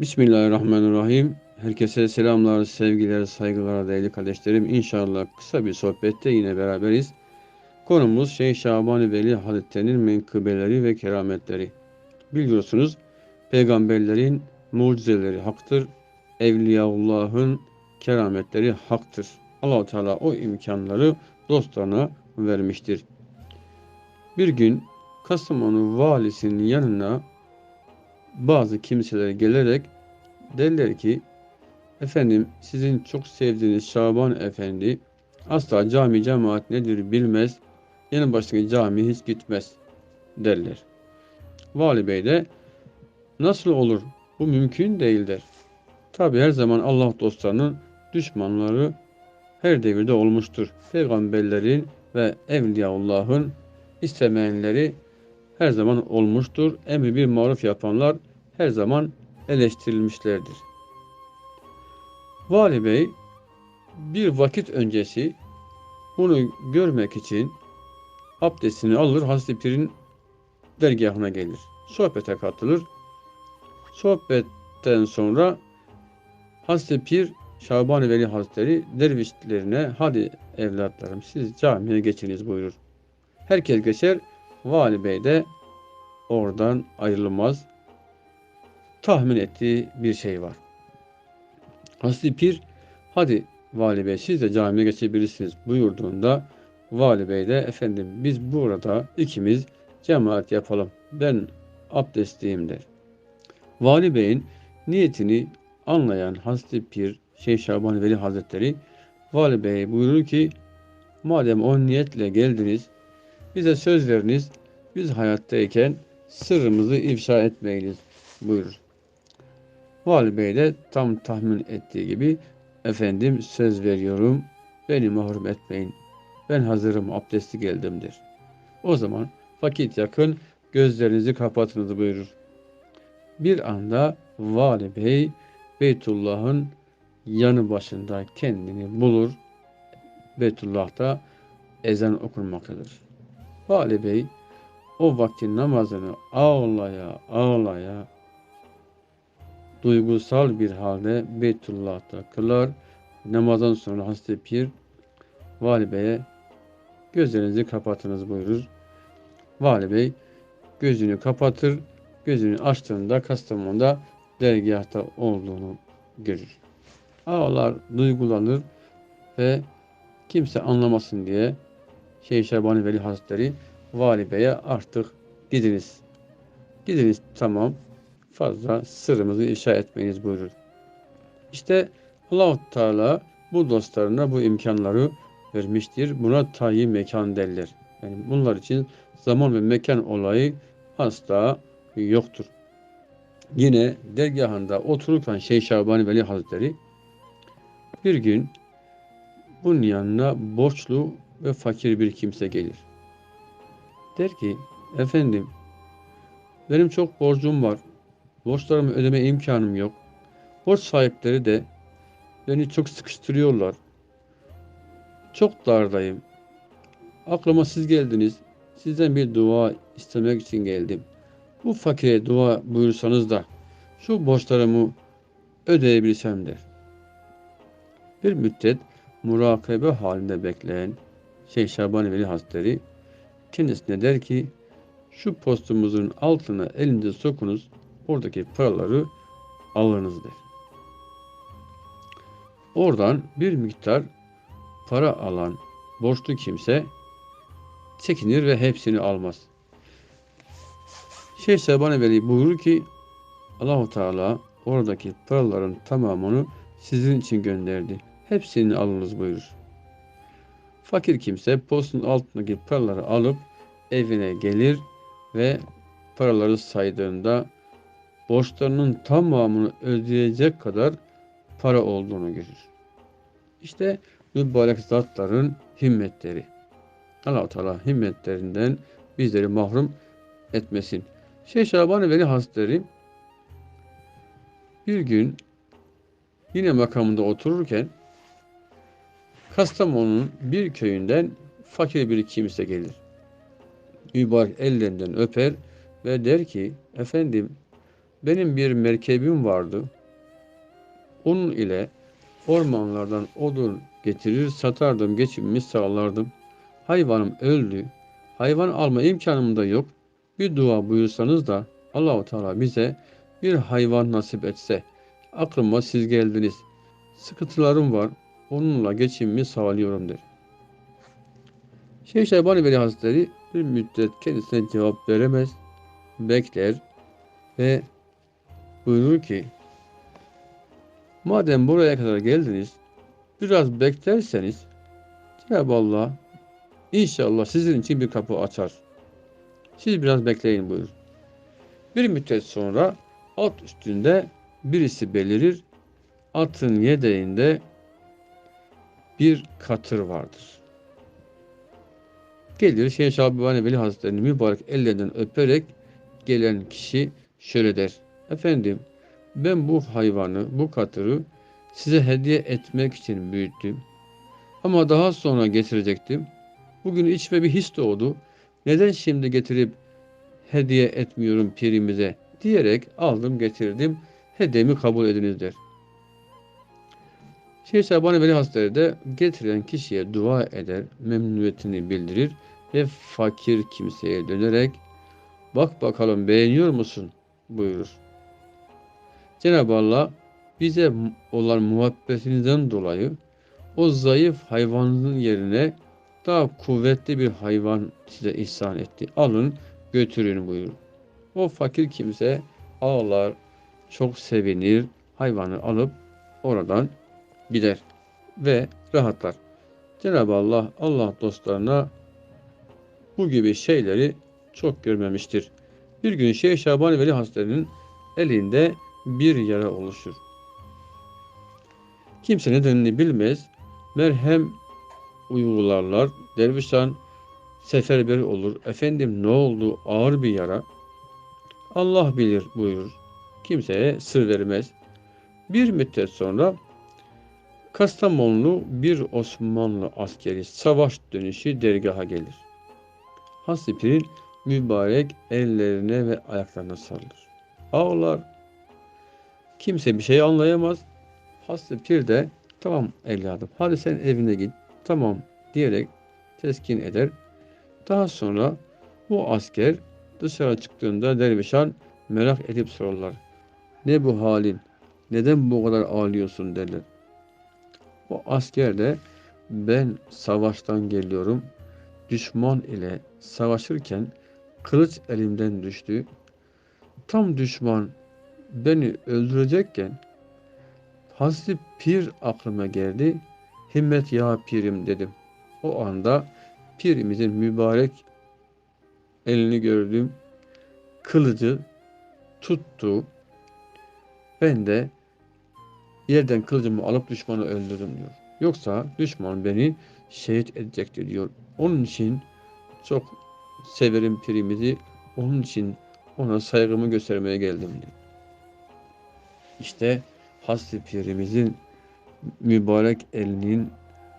Bismillahirrahmanirrahim. Herkese selamlar, sevgiler, saygılar değerli kardeşlerim. İnşallah kısa bir sohbette yine beraberiz. Konumuz Şeyh Şaban Veli Hazretleri'nin menkıbeleri ve kerametleri. Biliyorsunuz peygamberlerin mucizeleri haktır. Evliyaullah'ın kerametleri haktır. Allahu Teala o imkanları dostlarına vermiştir. Bir gün Kastamonu valisinin yanına bazı kimseler gelerek derler ki efendim sizin çok sevdiğiniz Şaban Efendi asla cami cemaat nedir bilmez yanı başındaki cami hiç gitmez derler. Vali Bey de nasıl olur bu mümkün değildir. Tabi her zaman Allah dostlarının düşmanları her devirde olmuştur. Peygamberlerin ve Evliyaullah'ın istemeyenleri her zaman olmuştur. Emri bir maruf yapanlar her zaman eleştirilmişlerdir. Vali Bey bir vakit öncesi bunu görmek için abdestini alır Hazreti Pir'in dergahına gelir. Sohbete katılır. Sohbetten sonra Hazreti Pir Şaban Veli Hazretleri dervişlerine hadi evlatlarım siz camiye geçiniz buyurur. Herkes geçer. Vali Bey de oradan ayrılmaz. Tahmin ettiği bir şey var. Hazreti Pir hadi Vali Bey siz de camiye geçebilirsiniz buyurduğunda Vali Bey de efendim biz burada ikimiz cemaat yapalım. Ben abdestliyim der. Vali Bey'in niyetini anlayan Hazreti Pir Şeyh Şaban Veli Hazretleri Vali Bey buyurur ki madem o niyetle geldiniz bize söz veriniz biz hayattayken sırrımızı ifşa etmeyiniz buyurur. Vali Bey de tam tahmin ettiği gibi efendim söz veriyorum beni mahrum etmeyin ben hazırım abdesti geldimdir. O zaman vakit yakın gözlerinizi kapatınız buyurur. Bir anda Vali Bey Beytullah'ın yanı başında kendini bulur. Beytullah'ta ezan okunmaktadır. Vali Bey o vaktin namazını ağlaya ağlaya duygusal bir halde Beytullah'ta kılar. Namazdan sonra Hazreti Pir Vali Bey'e gözlerinizi kapatınız buyurur. Vali Bey gözünü kapatır. Gözünü açtığında Kastamonu'da dergahta olduğunu görür. Ağlar, duygulanır ve kimse anlamasın diye Şeyh Şabani Veli Hazretleri Vali Bey'e artık gidiniz. Gidiniz tamam fazla sırrımızı ifşa etmeyiniz buyurur. İşte allah Teala bu dostlarına bu imkanları vermiştir. Buna tayyi mekan derler. Yani bunlar için zaman ve mekan olayı asla yoktur. Yine dergahında otururken Şeyh Şabani Veli Hazretleri bir gün bunun yanına borçlu ve fakir bir kimse gelir. Der ki, efendim benim çok borcum var. Borçlarımı ödeme imkanım yok. Borç sahipleri de beni çok sıkıştırıyorlar. Çok dardayım. Aklıma siz geldiniz. Sizden bir dua istemek için geldim. Bu fakire dua buyursanız da şu borçlarımı ödeyebilsem der. Bir müddet murakabe halinde bekleyen Şeyh Şaban Veli Hazretleri kendisine der ki şu postumuzun altına elinize sokunuz oradaki paraları alınız der. Oradan bir miktar para alan borçlu kimse çekinir ve hepsini almaz. Şeyh Şaban Veli buyurur ki Allahu Teala oradaki paraların tamamını sizin için gönderdi. Hepsini alınız buyurur. Fakir kimse postun altındaki paraları alıp evine gelir ve paraları saydığında borçlarının tamamını ödeyecek kadar para olduğunu görür. İşte mübarek zatların himmetleri. allah Teala himmetlerinden bizleri mahrum etmesin. Şeyh Şaban Veli Hazretleri bir gün yine makamında otururken Kastamonu'nun bir köyünden fakir bir kimse gelir. Mübarek ellerinden öper ve der ki efendim benim bir merkebim vardı. Onun ile ormanlardan odun getirir, satardım, geçimimi sağlardım. Hayvanım öldü. Hayvan alma imkanım da yok. Bir dua buyursanız da Allahu Teala bize bir hayvan nasip etse. Aklıma siz geldiniz. Sıkıntılarım var. Onunla geçimimi sağlıyorum der. Şeyh Şabani Veli Hazretleri bir müddet kendisine cevap veremez. Bekler ve buyurur ki Madem buraya kadar geldiniz, biraz beklerseniz Cenab-ı Allah inşallah sizin için bir kapı açar. Siz biraz bekleyin buyur. Bir müddet sonra at üstünde birisi belirir. Atın yedeğinde bir katır vardır. Gelir Şeyh Şabani Veli Hazretleri'nin mübarek ellerinden öperek gelen kişi şöyle der. Efendim ben bu hayvanı, bu katırı size hediye etmek için büyüttüm. Ama daha sonra getirecektim. Bugün içime bir his doğdu. Neden şimdi getirip hediye etmiyorum pirimize diyerek aldım getirdim. Hediyemi kabul ediniz der. Şeyh Sabani Veli Hazretleri de getiren kişiye dua eder, memnuniyetini bildirir ve fakir kimseye dönerek bak bakalım beğeniyor musun buyurur. Cenab-ı Allah bize olan muhabbetinizden dolayı o zayıf hayvanın yerine daha kuvvetli bir hayvan size ihsan etti. Alın götürün buyur. O fakir kimse ağlar, çok sevinir, hayvanı alıp oradan gider ve rahatlar. Cenab-ı Allah Allah dostlarına bu gibi şeyleri çok görmemiştir. Bir gün Şeyh Şabani Veli Hazretleri'nin elinde bir yara oluşur. Kimse nedenini bilmez. Merhem uygularlar. Dervişan seferber olur. Efendim ne oldu? Ağır bir yara. Allah bilir buyurur. Kimseye sır vermez. Bir müddet sonra Kastamonlu bir Osmanlı askeri savaş dönüşü dergaha gelir. Hasipir'in mübarek ellerine ve ayaklarına sarılır. Ağlar. Kimse bir şey anlayamaz. Hasipir de tamam evladım hadi sen evine git tamam diyerek teskin eder. Daha sonra bu asker dışarı çıktığında dervişan merak edip sorarlar. Ne bu halin? Neden bu kadar ağlıyorsun derler. O asker de ben savaştan geliyorum. Düşman ile savaşırken kılıç elimden düştü. Tam düşman beni öldürecekken Hazreti Pir aklıma geldi. Himmet ya pirim dedim. O anda pirimizin mübarek elini gördüm. Kılıcı tuttu. Ben de yerden kılıcımı alıp düşmanı öldürdüm diyor. Yoksa düşman beni şehit edecektir diyor. Onun için çok severim pirimizi. Onun için ona saygımı göstermeye geldim diyor. İşte Hasri pirimizin mübarek elinin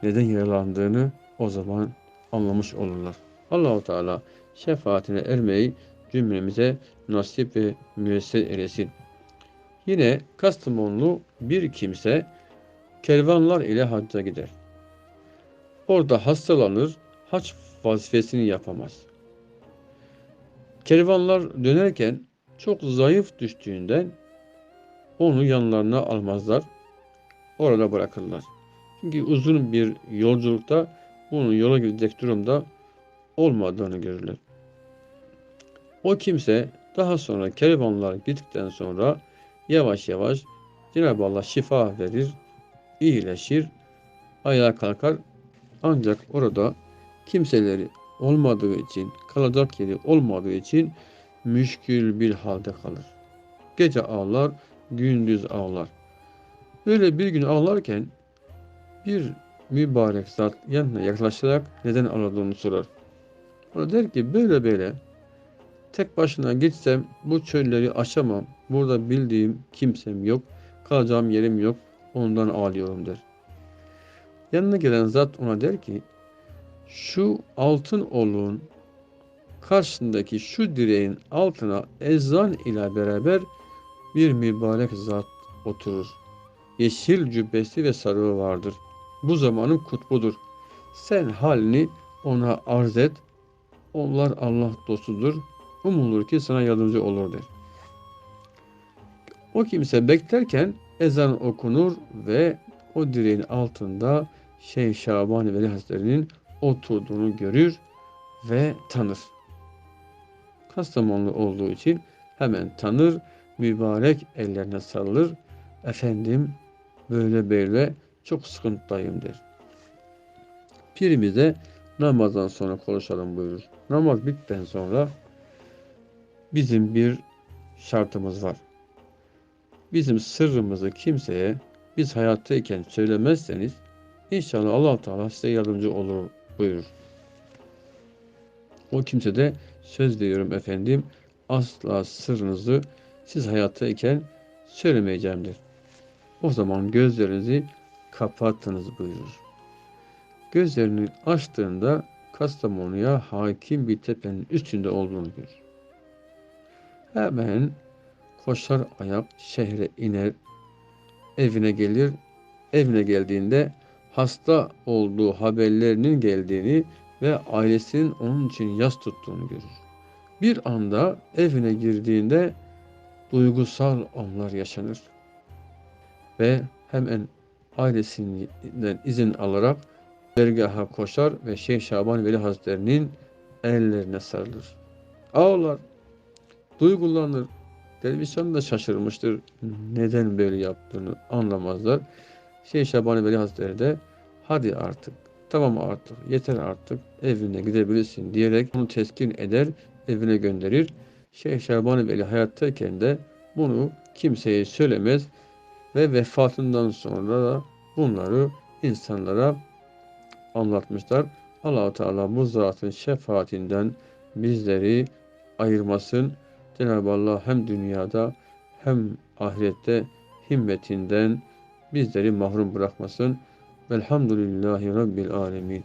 neden yaralandığını o zaman anlamış olurlar. Allahu Teala şefaatine ermeyi cümlemize nasip ve müyesser eylesin. Yine Kastamonlu bir kimse kervanlar ile hacca gider. Orada hastalanır, hac vazifesini yapamaz. Kervanlar dönerken çok zayıf düştüğünden onu yanlarına almazlar. Orada bırakırlar. Çünkü uzun bir yolculukta onun yola gidecek durumda olmadığını görürler. O kimse daha sonra kervanlar gittikten sonra yavaş yavaş Cenab-ı Allah şifa verir, iyileşir, ayağa kalkar. Ancak orada kimseleri olmadığı için, kalacak yeri olmadığı için müşkül bir halde kalır. Gece ağlar, gündüz ağlar. Böyle bir gün ağlarken bir mübarek zat yanına yaklaşarak neden ağladığını sorar. O der ki böyle böyle tek başına gitsem bu çölleri aşamam. Burada bildiğim kimsem yok. Kalacağım yerim yok. Ondan ağlıyorum der. Yanına gelen zat ona der ki şu altın oluğun karşısındaki şu direğin altına ezan ile beraber bir mübarek zat oturur. Yeşil cübbesi ve sarığı vardır. Bu zamanın kutbudur. Sen halini ona arz et. Onlar Allah dostudur. Umulur ki sana yardımcı olur der. O kimse beklerken ezan okunur ve o direğin altında Şeyh Şaban Veli Hazretleri'nin oturduğunu görür ve tanır. Kastamonlu olduğu için hemen tanır, mübarek ellerine sarılır. Efendim böyle böyle çok sıkıntıdayım der. Pirimiz de namazdan sonra konuşalım buyurur. Namaz bittikten sonra bizim bir şartımız var. Bizim sırrımızı kimseye biz hayattayken söylemezseniz inşallah allah Teala size yardımcı olur buyurur. O kimse de söz veriyorum efendim asla sırrınızı siz hayattayken söylemeyeceğimdir. O zaman gözlerinizi kapattınız buyurur. Gözlerini açtığında Kastamonu'ya hakim bir tepenin üstünde olduğunu görür. Hemen koşar ayak şehre iner, evine gelir. Evine geldiğinde hasta olduğu haberlerinin geldiğini ve ailesinin onun için yas tuttuğunu görür. Bir anda evine girdiğinde duygusal anlar yaşanır. Ve hemen ailesinden izin alarak dergaha koşar ve Şeyh Şaban Veli Hazretleri'nin ellerine sarılır. Ağlar, duygulanır. Televizyon da şaşırmıştır. Neden böyle yaptığını anlamazlar. Şeyh Şaban Veli Hazretleri de hadi artık tamam artık yeter artık evine gidebilirsin diyerek onu teskin eder evine gönderir. Şeyh Şaban Veli hayattayken de bunu kimseye söylemez ve vefatından sonra da bunları insanlara anlatmışlar. allah Teala bu zatın şefaatinden bizleri ayırmasın. Cenab-ı Allah hem dünyada hem ahirette himmetinden bizleri mahrum bırakmasın. Velhamdülillahi Rabbil Alemin.